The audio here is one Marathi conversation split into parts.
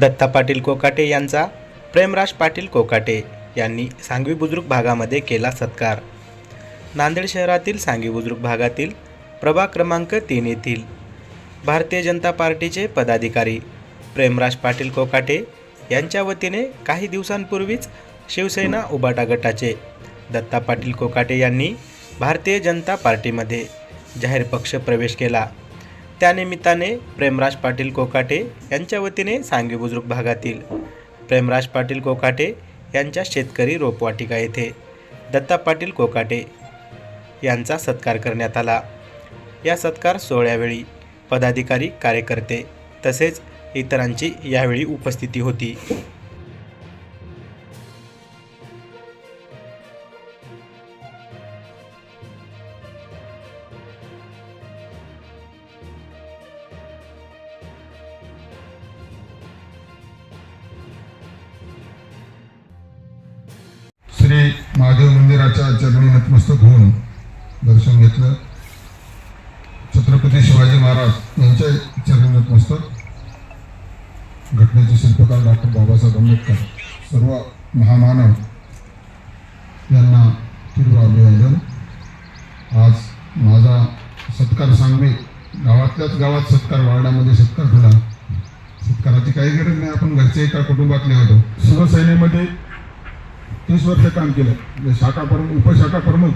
दत्ता पाटील कोकाटे यांचा प्रेमराज पाटील कोकाटे यांनी सांगवी बुद्रुक भागामध्ये केला सत्कार. नांदेड शहरातील सांगवी बुद्रुक भागातील प्रभाग क्रमांक तीन येथील भारतीय जनता पार्टीचे पदाधिकारी प्रेमराज पाटील कोकाटे यांच्या वतीने काही दिवसांपूर्वीच शिवसेना उबाटा गटाचे दत्ता पाटील कोकाटे यांनी भारतीय जनता पार्टीमध्ये जाहीर पक्ष प्रवेश केला. त्यानिमित्ताने प्रेमराज पाटील कोकाटे यांच्या वतीने सांगवी बुजुर्ग भागातील प्रेमराज पाटील कोकाटे यांच्या शेतकरी रोपवाटिका येथे दत्ता पाटील कोकाटे यांचा सत्कार करण्यात आला. या सत्कार सोहळ्यावेळी पदाधिकारी कार्यकर्ते तसेच इतरांची यावेळी उपस्थिती होती. महादेव मंदिराच्या चरणी नतमस्तक होऊन दर्शन घेतलं. छत्रपती शिवाजी महाराज यांच्या चरणी नतमस्तक घटनेचे शिल्पकार डॉक्टर बाबासाहेब आंबेडकर सर्व महामानव यांना तीव्र अभिवादन आज माझा सत्कार सांगवे गावातल्याच गावात सत्कार वार्डामध्ये सत्कार झाला. सत्काराची काही गरज नाही आपण घरचे एका कुटुंबातले होतो शिवसेनेमध्ये तीस वर्ष काम केलं. म्हणजे शाखा प्रमुख उपशाखा प्रमुख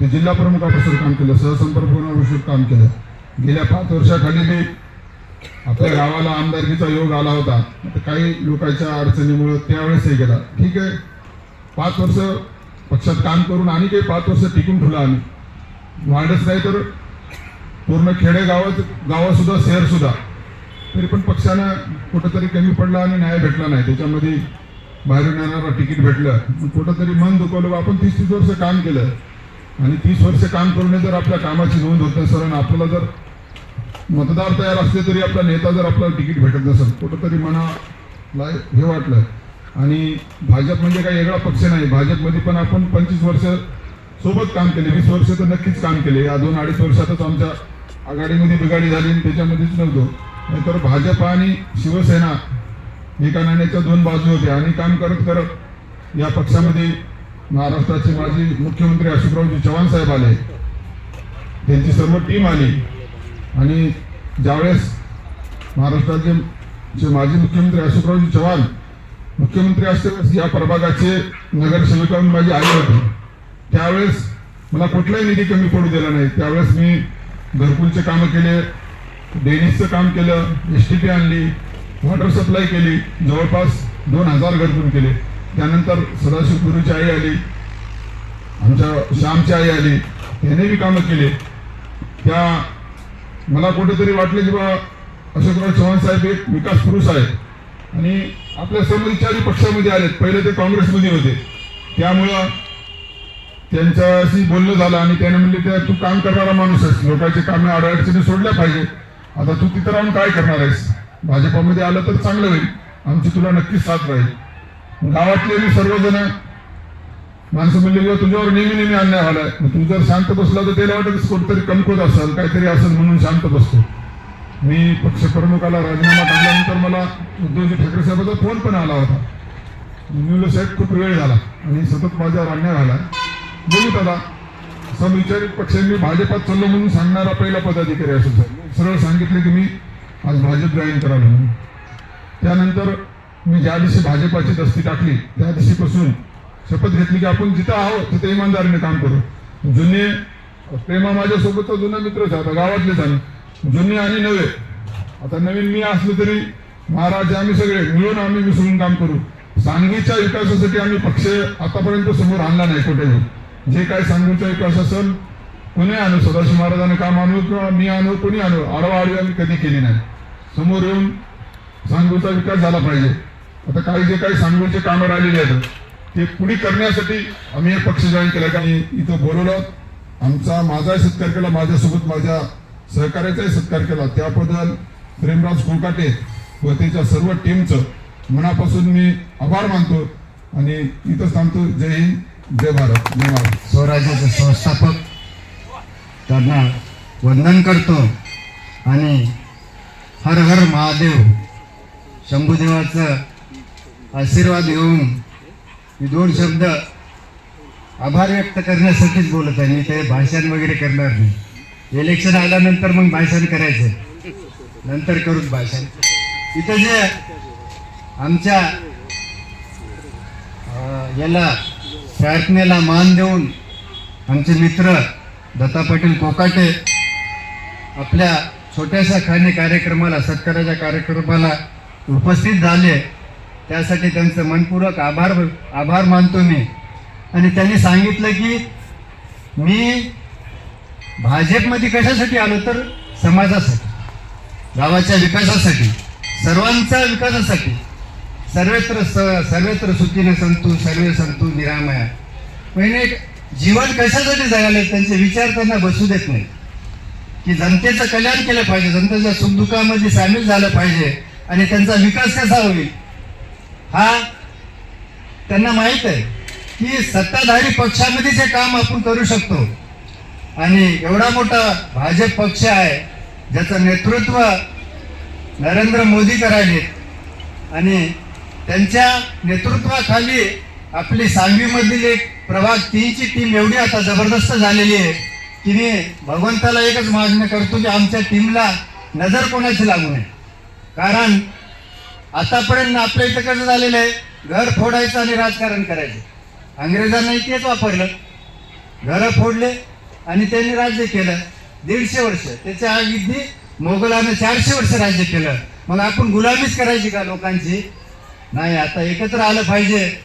ते जिल्हा प्रमुखापासून काम केलं. सहसंपर्क प्रमुखापासून काम केलं. गेल्या पाच वर्षाखाली मी आपल्या गावाला आमदारकीचा योग आला होता. काही लोकांच्या अडचणीमुळं त्यावेळेसही गेला. ठीक आहे. पाच वर्ष पक्षात काम करून आणि काही पाच वर्ष टिकून ठेवलं आम्ही. वाढच नाही तर पूर्ण खेडेगावात गावासुद्धा शहरसुद्धा. तरी पण पक्षानं कुठंतरी कमी पडला आणि न्याय भेटला नाही. त्याच्यामध्ये बाहेरून येणारा तिकीट भेटलं. मग कुठंतरी मन दुखवलं बा, आपण तीस तीस वर्ष काम केलं. आणि तीस वर्ष काम करून जर आपल्या कामाची नोंद होत नसेल आणि आपल्याला जर मतदार तयार असले तरी आपला नेता जर आपल्याला तिकीट भेटत नसेल कुठंतरी मनाला हे वाटलं. आणि भाजप म्हणजे काही वेगळा पक्ष नाही. भाजपमध्ये पण आपण पंचवीस वर्ष सोबत काम केले. वीस वर्ष तर नक्कीच काम केले. या दोन अडीच वर्षातच आमच्या आघाडीमध्ये बिघाडी झाली आणि त्याच्यामध्येच नव्हतो. नाहीतर भाजप आणि शिवसेना एका नाण्याच्या दोन बाजू होत्या आणि काम करत करत या पक्षामध्ये महाराष्ट्राचे माजी मुख्यमंत्री अशोकरावजी चव्हाण साहेब आले. त्यांची सर्व टीम आली. आणि ज्यावेळेस महाराष्ट्राचे जे माजी मुख्यमंत्री अशोकरावजी चव्हाण मुख्यमंत्री असल्यावेळेस या प्रभागाचे नगरसेविका म्हणून माझी आई होती. त्यावेळेस मला कुठलाही निधी कमी पडू दिला नाही. त्यावेळेस मी घरकुलचे कामं केले डेनिसचं काम केलं एस टी पी आणली वॉटर सप्लाय केली जवळपास दोन हजार घरकुल केले. त्यानंतर सदाशिव गुरुची आई आली आमच्या श्यामची आई आली त्याने बी कामं केले. त्या मला कुठेतरी वाटले की बा अशोकराव चव्हाण साहेब एक विकास पुरुष आहेत. आणि आपल्या समविचारी पक्षामध्ये आलेत. पहिले ते काँग्रेसमध्ये होते. त्यामुळं त्यांच्याशी बोलणं झालं आणि त्याने म्हणले त्या तू काम करणारा माणूस आहेस. लोकांची कामे अडचणी सोडल्या पाहिजे आता तू तिथं राहून काय करणार आहेस? भाजपामध्ये आलं तर चांगलं होईल. आमची तुला नक्कीच साथ राहील. गावातले मी सर्वजण माणसं म्हणले "बुवा, तुझ्यावर नेहमी नेहमी अन्याय झालाय. मग तू जर शांत बसला तर त्याला वाटत की कुठेतरी असाल काहीतरी असेल म्हणून शांत बसतो. मी पक्षप्रमुखाला राजीनामा टाकल्यानंतर मला उद्धवजी ठाकरे साहेबांचा फोन पण आला होता. मी साहेब खूप वेळ झाला आणि सतत माझ्यावर अन्याय झाला. बोलू दादा समविचारित पक्षांनी भाजपात चाललो म्हणून सांगणारा पहिला पदाधिकारी असेल साहेब सरळ सांगितले की मी आज भाजप जॉईन करावं त्यानंतर मी ज्या दिवशी भाजपाची दस्ती टाकली त्या दिवशीपासून शपथ घेतली की आपण जिथं आहोत तिथे इमानदारीने काम करू. जुने प्रेमा माझ्यासोबतचा जुना मित्रच आहे आता गावातलेच आम्ही जुने आणि नवे. आता नवीन मी असलो तरी महाराज आम्ही सगळे मिळून आम्ही मिसळून काम करू. सांगलीच्या विकासासाठी आम्ही पक्ष आतापर्यंत समोर आणला नाही कुठेही. जे काय सांगलीचा विकास असेल कोणी आणू? सदाशिव महाराजांना काम आणू किंवा मी आणू कोणी आणू? आडवाआडवी आम्ही कधी केली नाही. समोर येऊन सांगूचा विकास झाला पाहिजे. आता काही जे काही सांगूचे कामं राहिलेले आहेत ते पुढे करण्यासाठी आम्ही हे पक्ष जॉईन केला आणि इथं बोलवलं. आमचा माझाही सत्कार केला माझ्यासोबत माझ्या सहकार्याचाही सत्कार केला. त्याबद्दल प्रेमराज कोकाटे व त्याच्या सर्व टीमचं मनापासून मी आभार मानतो आणि इथं थांबतो. जय हिंद जय भारत जय भारत स्वराज्याचे संस्थापक त्यांना वंदन करतो आणि हर हर महादेव. शंभूदेवाचं आशीर्वाद घेऊन मी दोन शब्द आभार व्यक्त करण्यासाठीच बोलत आहे. मी ते भाषण वगैरे करणार नाही. इलेक्शन आल्यानंतर मग भाषण करायचं. नंतर करूच भाषण. इथं जे आमच्या याला प्रार्थनेला मान देऊन आमचे मित्र दत्ता पाटील कोकाटे आपल्या छोट्याशा खाणे कार्यक्रमाला सत्काराच्या कार्यक्रमाला उपस्थित झाले. त्यासाठी त्यांचं मनपूर्वक आभार आभार मानतो मी. आणि त्यांनी सांगितलं की मी भाजपमध्ये कशासाठी आलो तर? समाजासाठी. गावाच्या विकासासाठी. सर्वांच्या विकासासाठी. सर्वत्र स सर्वत्र सुखीने संतू सर्वे संतू निरामया. म्हणजे जीवन कशासाठी जगाले त्यांचे विचार त्यांना बसू देत नाही की जनतेचं कल्याण केलं पाहिजे. जनतेच्या सुखदुःखामध्ये सामील झालं पाहिजे. आणि त्यांचा विकास कसा होईल? हा? त्यांना माहीत आहे की सत्ताधारी पक्षामध्ये जे काम आपण करू शकतो आणि एवढा मोठा भाजप पक्ष आहे ज्याचं नेतृत्व नरेंद्र मोदी करायलेत आणि त्यांच्या नेतृत्वाखाली आपली सांगवीमधील एक प्रभाग तीनची टीम एवढी आता जबरदस्त झालेली आहे. की मी भगवंताला एकच मागणं करतो की आमच्या टीमला नजर कोणाची लागू नये. कारण आतापर्यंत आपल्या इथं कसं झालेलं आहे? घर फोडायचं आणि राजकारण करायचं. अंग्रेजांनाही तेच वापरलं. घरं फोडले आणि त्यांनी राज्य केलं. दीडशे वर्ष. त्याच्या अगदी मोगलानं चारशे वर्ष राज्य केलं. मग आपण गुलामीच करायची का लोकांची? नाही आता एकत्र आलं पाहिजे.